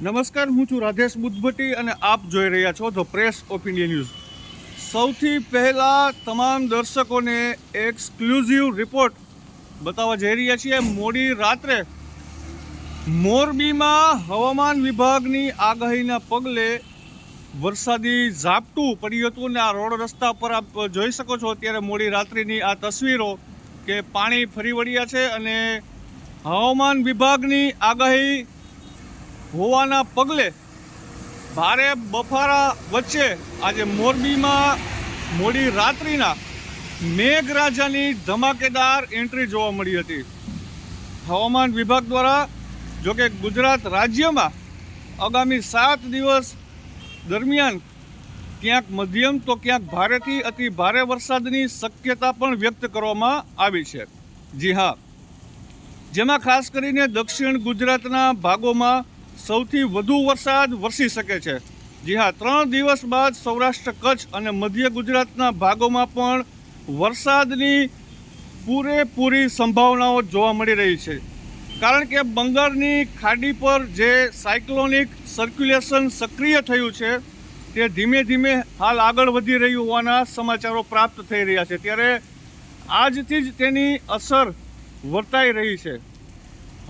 નમસ્કાર, હું છું રાધેશ બુદ્ધભટ્ટી અને આપ જોઈ રહ્યા છો ધ પ્રેસ ઇન્ડિયા ન્યૂઝ સૌથી પહેલાં તમામ દર્શકોને એક્સક્લુઝિવ રિપોર્ટ બતાવવા જઈ રહ્યા છીએ. મોડી રાત્રે મોરબીમાં હવામાન વિભાગની આગાહીના પગલે વરસાદી ઝાપટું પડ્યું હતું ને આ રોડ રસ્તા પર આપ જોઈ શકો છો અત્યારે મોડી રાત્રિની આ તસવીરો કે પાણી ફરી વળ્યા છે અને હવામાન વિભાગની આગાહી હોવાના પગલે ભારે બફારા વચ્ચે આજે મોરબીમાં મોડી રાત્રિના મેઘરાજાની ધમાકેદાર એન્ટ્રી જોવા મળી હતી. હવામાન વિભાગ દ્વારા જોકે ગુજરાત રાજ્યમાં આગામી સાત દિવસ દરમિયાન ક્યાંક મધ્યમ તો ક્યાંક ભારેથી અતિ ભારે વરસાદની શક્યતા પણ વ્યક્ત કરવામાં આવી છે. જી હા. જેમાં ખાસ કરીને દક્ષિણ ગુજરાતના ભાગોમાં સૌથી વધુ વરસાદ વરસી શકે છે. જી હા, ત્રણ દિવસ બાદ સૌરાષ્ટ્ર કચ્છ અને મધ્ય ગુજરાતના ભાગોમાં પણ વરસાદની પૂરેપૂરી સંભાવનાઓ જોવા મળી રહી છે. કારણ કે બંગાળની ખાડી પર જે સાયક્લોનિક સર્ક્યુલેશન સક્રિય થયું છે, તે ધીમે ધીમે હાલ આગળ વધી રહ્યું હોવાના સમાચારો પ્રાપ્ત થઈ રહ્યા છે. ત્યારે આજથી જ તેની અસર વર્તાઈ રહી છે.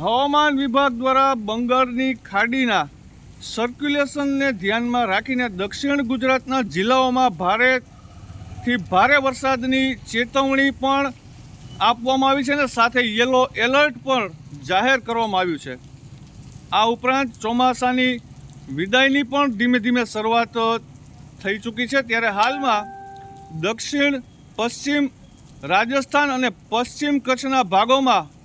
હવામાન વિભાગ દ્વારા બંગાળની ખાડીના સર્ક્યુલેશનને ધ્યાનમાં રાખીને દક્ષિણ ગુજરાતના જિલ્લાઓમાં ભારેથી ભારે વરસાદની ચેતવણી પણ આપવામાં આવી છે અને સાથે યલો એલર્ટ પણ જાહેર કરવામાં આવ્યું છે. આ ઉપરાંત ચોમાસાની વિદાયની પણ ધીમે ધીમે શરૂઆત થઈ ચૂકી છે. ત્યારે હાલમાં દક્ષિણ, પશ્ચિમ રાજસ્થાન અને પશ્ચિમ કચ્છના ભાગોમાં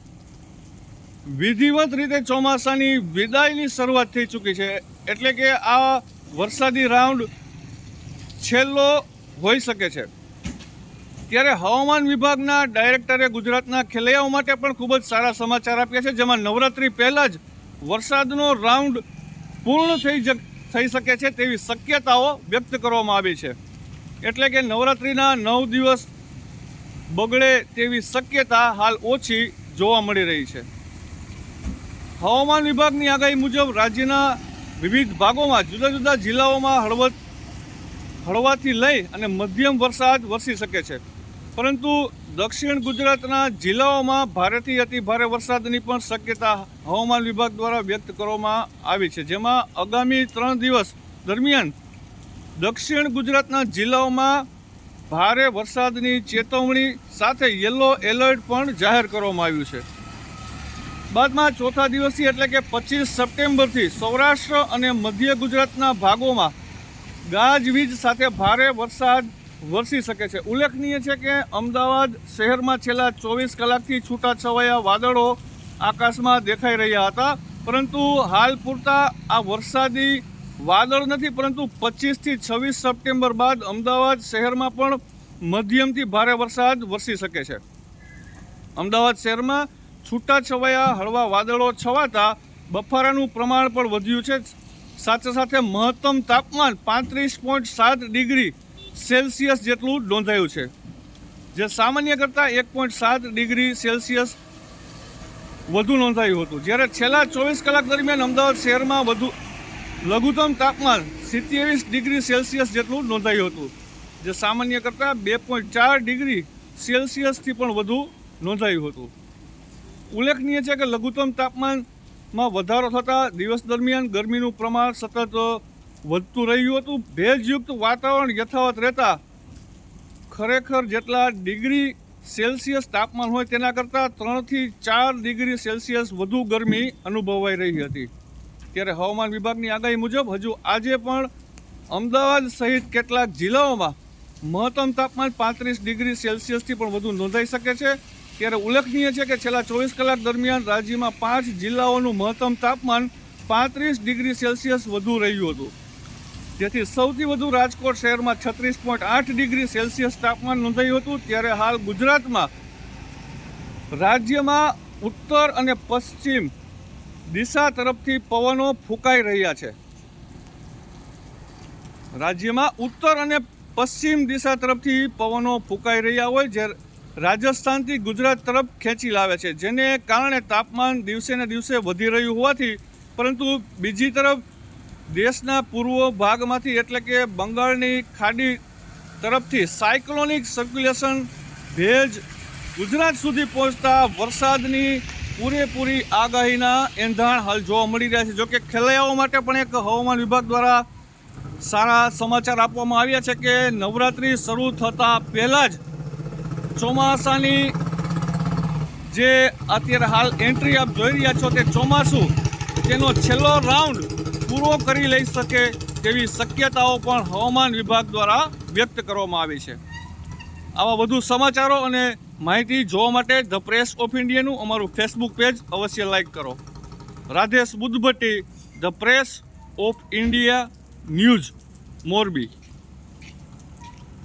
વિધિવત રીતે ચોમાસાની વિદાયની શરૂઆત થઈ ચૂકી છે. એટલે કે આ વરસાદી રાઉન્ડ છેલ્લો હોઈ શકે છે. ત્યારે હવામાન વિભાગના ડાયરેક્ટરે ગુજરાતના ખેલૈયાઓ માટે પણ ખૂબ જ સારા સમાચાર આપ્યા છે, જેમાં નવરાત્રિ પહેલાં જ વરસાદનો રાઉન્ડ પૂર્ણ થઈ થઈ શકે છે તેવી શક્યતાઓ વ્યક્ત કરવામાં આવી છે. એટલે કે નવરાત્રિના નવ દિવસ બગડે તેવી શક્યતા હાલ ઓછી જોવા મળી રહી છે. હવામાન વિભાગની આગાહી મુજબ રાજ્યના વિવિધ ભાગોમાં જુદા જુદા જિલ્લાઓમાં હળવદ હળવાથી લઈ અને મધ્યમ વરસાદ વરસી શકે છે. પરંતુ દક્ષિણ ગુજરાતના જિલ્લાઓમાં ભારેથી અતિ ભારે વરસાદની પણ શક્યતા હવામાન વિભાગ દ્વારા વ્યક્ત કરવામાં આવી છે. જેમાં આગામી ત્રણ દિવસ દરમિયાન દક્ષિણ ગુજરાતના જિલ્લાઓમાં ભારે વરસાદની ચેતવણી સાથે યલો એલર્ટ પણ જાહેર કરવામાં આવ્યું છે. બાદમાં ચોથા દિવસથી એટલે કે પચીસ સપ્ટેમ્બરથી સૌરાષ્ટ્ર અને મધ્ય ગુજરાતના ભાગોમાં ગાજવીજ સાથે ભારે વરસાદ વરસી શકે છે. ઉલ્લેખનીય છે કે અમદાવાદ શહેરમાં છેલ્લા ચોવીસ કલાકથી છૂટાછવાયા વાદળો આકાશમાં દેખાઈ રહ્યા હતા, પરંતુ હાલ પૂરતા આ વરસાદી વાદળ નથી, પરંતુ પચીસથી છવ્વીસ સપ્ટેમ્બર બાદ અમદાવાદ શહેરમાં પણ મધ્યમથી ભારે વરસાદ વરસી શકે છે. અમદાવાદ શહેરમાં છૂટાછવાયા હળવા વાદળો છવાતા બફારાનું પ્રમાણ પણ વધ્યું છે. સાથે સાથે મહત્તમ તાપમાન પાંત્રીસ પોઈન્ટ સાત ડિગ્રી સેલ્સિયસ જેટલું નોંધાયું છે. જે સામાન્ય કરતાં એક પોઈન્ટ સાત ડિગ્રી સેલ્સિયસ વધુ નોંધાયું હતું. જ્યારે છેલ્લા ચોવીસ કલાક દરમિયાન અમદાવાદ શહેરમાં વધુ લઘુત્તમ તાપમાન સિત્યાવીસ ડિગ્રી સેલ્સિયસ જેટલું નોંધાયું હતું. જે સામાન્ય કરતાં બે પોઈન્ટ ચાર ડિગ્રી સેલ્સિયસથી પણ વધુ નોંધાયું હતું. ઉલ્લેખનીય છે કે લઘુત્તમ તાપમાનમાં વધારો થતાં દિવસ દરમિયાન ગરમીનું પ્રમાણ સતત વધતું રહ્યું હતું. ભેજયુક્ત વાતાવરણ યથાવત રહેતા ખરેખર જેટલા ડિગ્રી સેલ્સિયસ તાપમાન હોય તેના કરતાં ત્રણથી ચાર ડિગ્રી સેલ્સિયસ વધુ ગરમી અનુભવાઈ રહી હતી. ત્યારે હવામાન વિભાગની આગાહી મુજબ હજુ આજે પણ અમદાવાદ સહિત કેટલાક જિલ્લાઓમાં મહત્તમ તાપમાન પાંત્રીસ ડિગ્રી સેલ્સિયસથી પણ વધુ નોંધાઈ શકે છે. ત્યારે ઉલ્લેખનીય છે કે છેલ્લા ચોવીસ કલાક દરમિયાન રાજ્યમાં પાંચ જિલ્લાઓનું મહત્તમ તાપમાન પાંત્રીસ ડિગ્રી સેલ્સિયસ વધુ રહ્યું હતું. જેથી સૌથી વધુ રાજકોટ શહેરમાં છત્રીસ પોઈન્ટ આઠ ડિગ્રી સેલ્સિયસ તાપમાન નોંધાયું હતું. ત્યારે હાલ ગુજરાતમાં રાજ્યમાં ઉત્તર અને પશ્ચિમ દિશા તરફથી પવનો ફૂંકાઈ રહ્યા છે. રાજ્યમાં ઉત્તર અને પશ્ચિમ દિશા તરફથી પવનો ફૂંકાઈ રહ્યા હોય, જે રાજસ્થાનથી ગુજરાત તરફ ખેંચી લાવે છે, જેને કારણે તાપમાન દિવસે ને દિવસે વધી રહ્યું હોવાથી, પરંતુ બીજી તરફ દેશના પૂર્વ ભાગમાંથી એટલે કે બંગાળની ખાડી તરફથી સાયક્લોનિક સર્ક્યુલેશન ભેજ ગુજરાત સુધી પહોંચતા વરસાદની પૂરેપૂરી આગાહીના એંધાણ હાલ જોવા મળી રહ્યા છે. જોકે ખેલૈયાઓ માટે પણ એક હવામાન વિભાગ દ્વારા સારા સમાચાર આપવામાં આવ્યા છે કે નવરાત્રિ શરૂ થતાં પહેલાં જ ચોમાસાની જે અત્યારે હાલ એન્ટ્રી આપ જોઈ રહ્યા છો તે ચોમાસું, તેનો છેલ્લો રાઉન્ડ પૂરો કરી લઈ શકે તેવી શક્યતાઓ પણ હવામાન વિભાગ દ્વારા વ્યક્ત કરવામાં આવી છે. આવા વધુ સમાચારો અને માહિતી જોવા માટે ધ પ્રેસ ઓફ ઇન્ડિયાનું અમારું ફેસબુક પેજ અવશ્ય લાઇક કરો. Radhesh Buddhbhatti the press of India news Morbi.